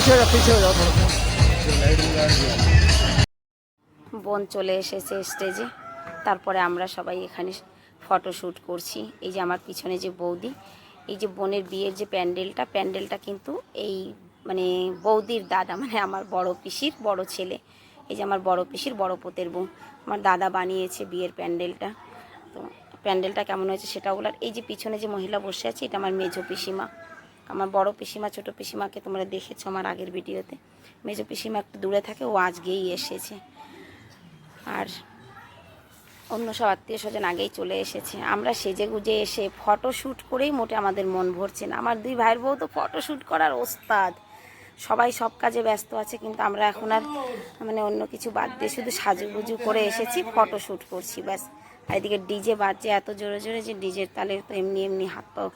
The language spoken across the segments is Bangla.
पीछे हो जाओ पीछे हो जाओ थोड़ा सा বোন চলে এসেছে স্টেজে তারপরে আমরা সবাই এখানে ফটোশ্যুট করছি এই যে আমার পিছনে যে বৌদি এই যে বোনের বিয়ের যে প্যান্ডেলটা প্যান্ডেলটা কিন্তু এই মানে বৌদির দাদা মানে আমার বড় পিসির বড় ছেলে এই যে আমার বড় পিসির বড় পোতের বউ আমার দাদা বানিয়েছে বিয়ের প্যান্ডেলটা তো প্যান্ডেলটা কেমন হয়েছে সেটা ওগুলার এই যে পিছনে যে মহিলা বসে আছে এটা আমার মেজো পিসিমা আমার বড় পিসিমা, ছোট পিসিমাকে তোমরা দেখেছ আমার আগের ভিডিওতে। মেজো পিসিমা একটু দূরে থাকে, ও আজকেই এসেছে। আর অন্য সব আত্মীয় স্বজন আগেই চলে এসেছে। আমরা সেজে গুজে এসে ফটো শ্যুট করেই মোটে আমাদের মন ভরছে না। আমার দুই ভাইয়ের বউ তো ফটো শ্যুট করার ওস্তাদ। সবাই সব কাজে ব্যস্ত আছে, কিন্তু আমরা এখন আর মানে অন্য কিছু বাদ দিয়ে শুধু সাজুগুজু করে এসেছি ফটো শ্যুট করছি, ব্যাস। আর এদিকে ডিজে বাজছে, এত জোরে জোরে যে ডিজের তালে তো এমনি এমনি হাত পাও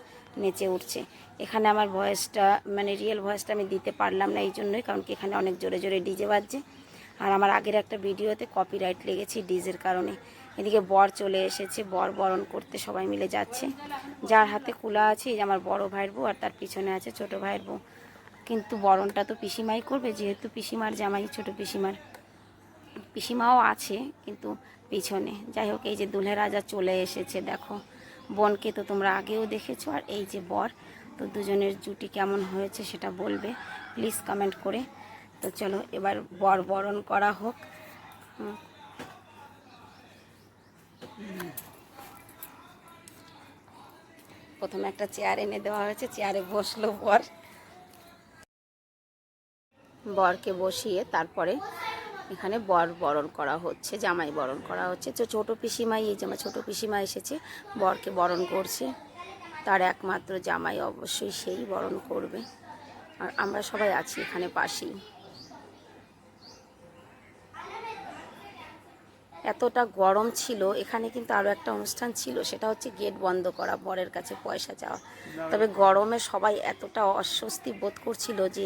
নেচে উঠছে। এখানে আমার ভয়েসটা মানে রিয়েল ভয়েসটা আমি দিতে পারলাম না এই জন্যই কারণ কি এখানে অনেক জোরে জোরে ডিজে বাজছে। আর আমার আগের একটা ভিডিওতে কপিরাইট লেগেছে ডিজের কারণে। এদিকে বর চলে এসেছে, বর বরণ করতে সবাই মিলে যাচ্ছে। যার হাতে কুলা আছে, এই যে আমার বড় ভাইয়ের বউ আর তার পিছনে আছে ছোট ভাইয়ের বউ। কিন্তু বরণটা তো পিসিমাই করবে, যেহেতু পিসিমার জামাই ছোট পিসিমার। পিসিমাও আছে, কিন্তু পিছনে। যাই হোক, এই যে দুলহে রাজা চলে এসেছে, দেখো। বোনকে তো তোমরা আগেও দেখেছ, আর এই যে বর, তো দুজনের জুটি কেমন হয়েছে সেটা বলবে। প্লিজ কমেন্ট করে। তো চলো, এবার বর বরণ করা হোক। প্রথমে একটা চেয়ার এনে দেওয়া হয়েছে, চেয়ারে বসল বর। বরকে বসিয়ে তারপরে এখানে বর বরণ করা হচ্ছে জামাই বরণ করা হচ্ছে। তো ছোটো পিসিমাই এই জামা ছোটো পিসিমা এসেছে বরকে বরণ করছে। তার একমাত্র জামাই অবশ্যই সেই বরণ করবে। আর আমরা সবাই আছি এখানে পাশেই। এতটা গরম ছিল এখানে কিন্তু আরও একটা অনুষ্ঠান ছিল সেটা হচ্ছে গেট বন্ধ করা বরের কাছে পয়সা চাওয়া। তবে গরমে সবাই এতটা অস্বস্তি বোধ করছিল যে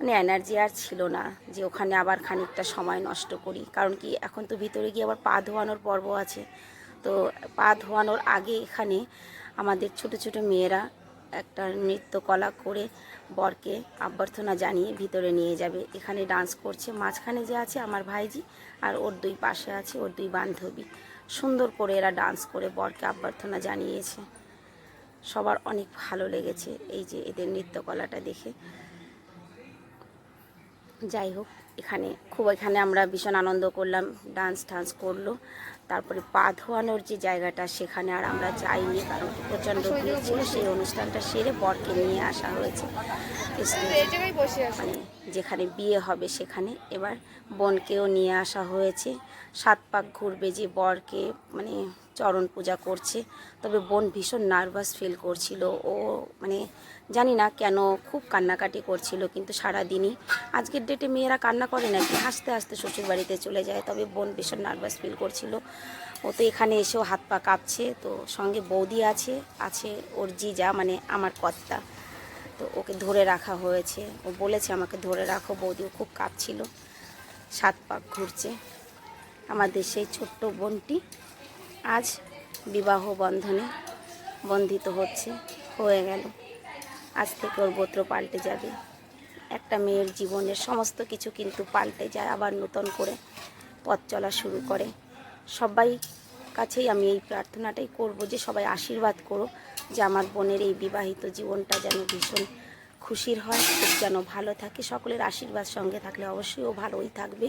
মানে এনার্জি আর ছিল না যে ওখানে আবার খানিকটা সময় নষ্ট করি। কারণ কি, এখন তো ভিতরে গিয়ে আবার পা ধোয়ানোর পর্ব আছে। তো পা ধোয়ানোর আগে এখানে আমাদের ছোট ছোট মেয়েরা একটা নৃত্যকলা করে বরকে অভ্যর্থনা জানিয়ে ভিতরে নিয়ে যাবে। এখানে ডান্স করছে। মাঝখানে যে আছে আমার ভাইজি আর ওর দুই পাশে আছে ওর দুই বান্ধবী। সুন্দর করে এরা ডান্স করে বরকে অভ্যর্থনা জানিয়েছে। সবার অনেক ভালো লেগেছে এই যে এদের নৃত্যকলাটা দেখে। যাই হোক এখানে খুব এখানে আমরা ভীষণ আনন্দ করলাম ডান্স টান্স করল। তারপরে পা ধোয়ানোর যে জায়গাটা সেখানে আর আমরা যাইনি কারণ প্রচণ্ড ভিড় ছিল। সেই অনুষ্ঠানটা সেরে বরকে নিয়ে আসা হয়েছে। মানে যেখানে বিয়ে হবে সেখানে এবার বোনকেও নিয়ে আসা হয়েছে। সাত পাক ঘুরবে যে বরকে মানে চরণ পূজা করছে। তবে বোন ভীষণ নার্ভাস ফিল করছিল। ও মানে জানি না কেন খুব কান্নাকাটি করছিল, কিন্তু সারাদিনই। আজকের ডেটে মেয়েরা কান্না করে নাকি? হাসতে হাসতে শ্বশুর বাড়িতে চলে যায়, তবে বোন ভীষণ নার্ভাস ফিল করছিল। ও তো এখানে এসেও হাত পা কাঁপছে, তো সঙ্গে বৌদি আছে আছে ওর জিজা মানে আমার কর্তা। তো ওকে ধরে রাখা হয়েছে। ও বলেছে, আমাকে ধরে রাখো বৌদিও খুব কাঁপছিল সাত পাক ঘুরছে। আমাদের সেই ছোট্ট বোনটি আজ বিবাহ বন্ধনে বন্ধিত হচ্ছে, হয়ে গেল। আজ থেকে ওর গোত্র পাল্টে যাবে। একটা মেয়ের জীবনের সমস্ত কিছু কিন্তু পাল্টে যায়, আবার নতুন করে পথ চলা শুরু করে। সবাই কাছেই আমি এই প্রার্থনাটাই করব যে সবাই আশীর্বাদ করো যে আমার বোনের এই বিবাহিত জীবনটা যেন ভীষণ খুশির হয়, খুব যেন ভালো থাকে। সকলের আশীর্বাদ সঙ্গে থাকলে অবশ্যই ও ভালোই থাকবে।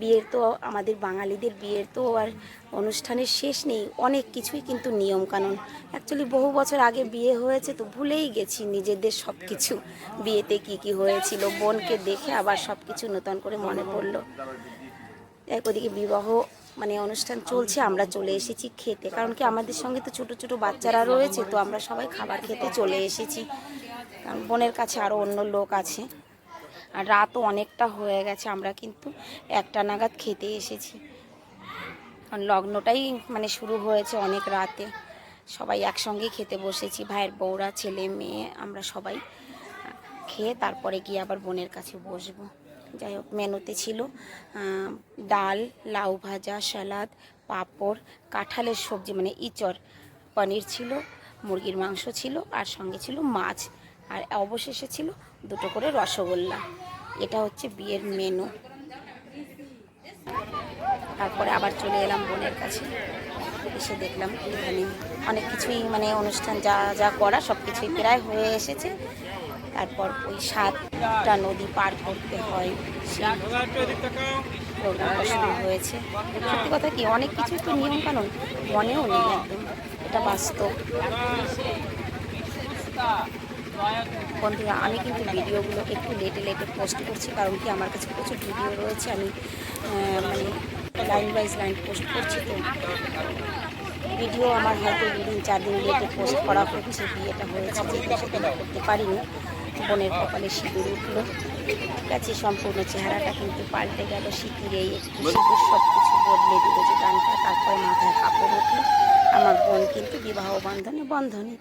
বিয়ের তো আমাদের বাঙালিদের বিয়ের তো আর অনুষ্ঠানের শেষ নেই, অনেক কিছুই কিন্তু নিয়মকানুন। অ্যাকচুয়ালি বহু বছর আগে বিয়ে হয়েছে তো ভুলেই গেছি নিজেদের সব কিছু বিয়েতে কি কি হয়েছিল, বোনকে দেখে আবার সব কিছু নতুন করে মনে পড়ল। এক ওদিকে বিবাহ মানে অনুষ্ঠান চলছে, আমরা চলে এসেছি খেতে। কারণ কি আমাদের সঙ্গে তো ছোট ছোট বাচ্চারা রয়েছে, তো আমরা সবাই খাবার খেতে চলে এসেছি। কারণ বোনের কাছে আরও অন্য লোক আছে। আর রাতও অনেকটা হয়ে গেছে, আমরা কিন্তু একটা নাগাদ খেতে এসেছি। কারণ লগ্নটাই মানে শুরু হয়েছে অনেক রাতে। সবাই একসঙ্গে খেতে বসেছি, ভাইয়ের বউরা, ছেলে, মেয়ে, আমরা সবাই। খেয়ে তারপরে গিয়ে আবার বোনের কাছে বসবো। যাই হোক, মেনুতে ছিল ডাল, লাউ ভাজা, সালাদ, পাঁপড়, কাঁঠালের সবজি মানে ইচর পনির ছিল, মুরগির মাংস ছিল, আর সঙ্গে ছিল মাছ, আর অবশেষে ছিল দুটো করে রসগোল্লা। এটা হচ্ছে বিয়ের মেনু। তারপরে আবার চলে এলাম বোনের কাছে। এসে দেখলাম এখানে অনেক কিছুই মানে অনুষ্ঠান যা যা করা সব কিছুই প্রায় হয়ে এসেছে। তারপর ওই সাতটা নদী পার করতে হয় প্রোগ্রামটা শুরু হয়েছে। সত্যি কথা কি, অনেক কিছু তো নিয়ম কানুন মনেও নেই একদম, এটা বাস্তব। বন্ধুরা, আমি কিন্তু ভিডিওগুলো একটু লেটে লেটে পোস্ট করছি, কারণ কি আমার কাছে প্রচুর ভিডিও রয়েছে, আমি মানে লাইন বাইজ লাইন পোস্ট করছি তো। ভিডিও আমার হয়তো দুদিন চার দিন লেটে পোস্ট করা হচ্ছে বিয়েটা হয়েছে যেহেতু সেটা করতে পারিনি। বোনের কপালে সিঁদুর উঠল। ঠিক আছে সম্পূর্ণ চেহারাটা কিন্তু পাল্টে গেল সিঁদুরে সিঁদুর সব কিছু বদলে দিল যে গানটা, তারপরে মাথায় কাপড় উঠল। আমার বোন কিন্তু বিবাহ বন্ধনে বন্ধনে।